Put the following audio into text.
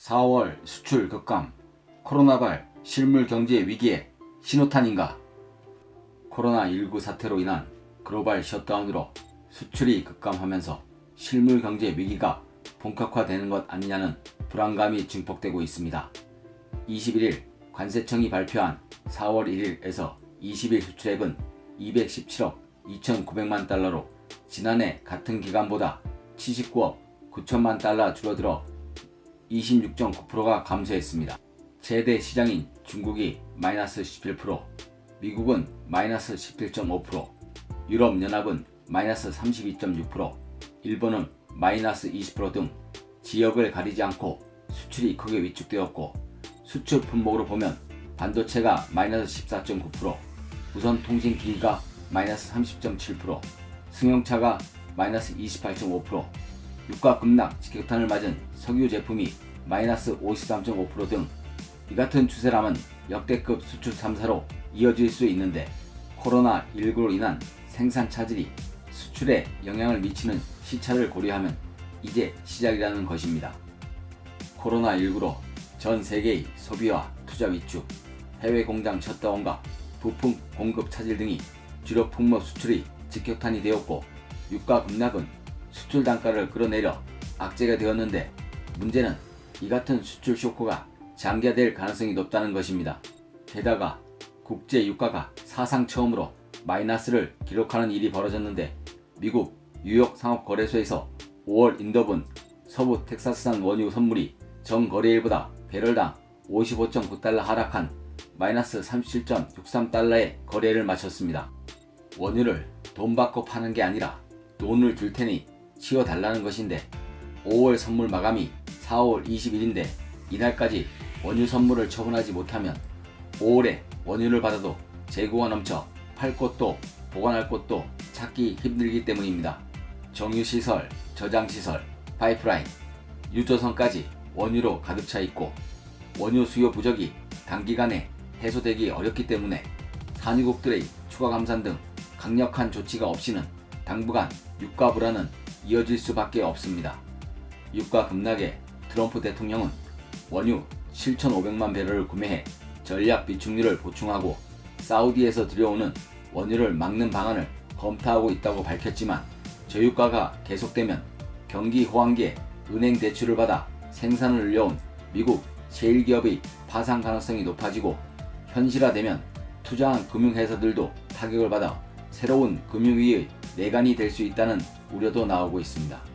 4월 수출 급감, 코로나발 실물 경제 위기에 신호탄인가? 코로나19 사태로 인한 글로벌 셧다운으로 수출이 급감하면서 실물 경제 위기가 본격화되는 것 아니냐는 불안감이 증폭되고 있습니다. 21일 관세청이 발표한 4월 1일에서 20일 수출액은 217억 2,900만 달러로 지난해 같은 기간보다 79억 9천만 달러 줄어들어 26.9%가 감소했습니다. 최대 시장인 중국이 마이너스 17%, 미국은 마이너스 17.5%, 유럽연합은 마이너스 32.6%, 일본은 마이너스 20%등 지역을 가리지 않고 수출이 크게 위축되었고 수출 품목으로 보면 반도체가 마이너스 14.9%, 무선 통신 기기가 마이너스 30.7%, 승용차가 마이너스 28.5%, 유가 급락 직격탄을 맞은 석유 제품이 마이너스 53.5%등 이 같은 추세라면 역대급 수출 3사로 이어질 수 있는데 코로나19로 인한 생산 차질이 수출에 영향을 미치는 시차를 고려하면 이제 시작이라는 것입니다. 코로나19로 전 세계의 소비와 투자 위축, 해외 공장 셧다운과 부품 공급 차질 등이 주력 품목 수출이 직격탄이 되었고 유가 급락은 수출 단가를 끌어내려 악재가 되었는데 문제는 이 같은 수출 쇼크가 장기화될 가능성이 높다는 것입니다. 게다가 국제 유가가 사상 처음으로 마이너스를 기록하는 일이 벌어졌는데 미국 뉴욕 상업거래소에서 5월 인더분 서부 텍사스산 원유 선물이 전 거래일보다 배럴당 55.9달러 하락한 마이너스 37.63달러의 거래를 마쳤습니다. 원유를 돈 받고 파는 게 아니라 돈을 줄 테니 치워달라는 것인데 5월 선물 마감이 4월 20일인데 이날까지 원유 선물을 처분하지 못하면 5월에 원유를 받아도 재고가 넘쳐 팔 곳도 보관할 곳도 찾기 힘들기 때문입니다. 정유시설, 저장시설, 파이프라인, 유조선까지 원유로 가득 차 있고 원유 수요 부족이 단기간에 해소되기 어렵기 때문에 산유국들의 추가 감산 등 강력한 조치가 없이는 당분간 유가 불안은 이어질 수밖에 없습니다. 유가 급락에 트럼프 대통령은 원유 7,500만 배럴을 구매해 전략 비축률을 보충하고 사우디에서 들여오는 원유를 막는 방안을 검토하고 있다고 밝혔지만 저유가가 계속되면 경기 호황기에 은행 대출을 받아 생산을 늘려온 미국 셰일 기업의 파산 가능성이 높아지고 현실화되면 투자한 금융회사들도 타격을 받아 새로운 금융위의 내관이 될 수 있다는 우려도 나오고 있습니다.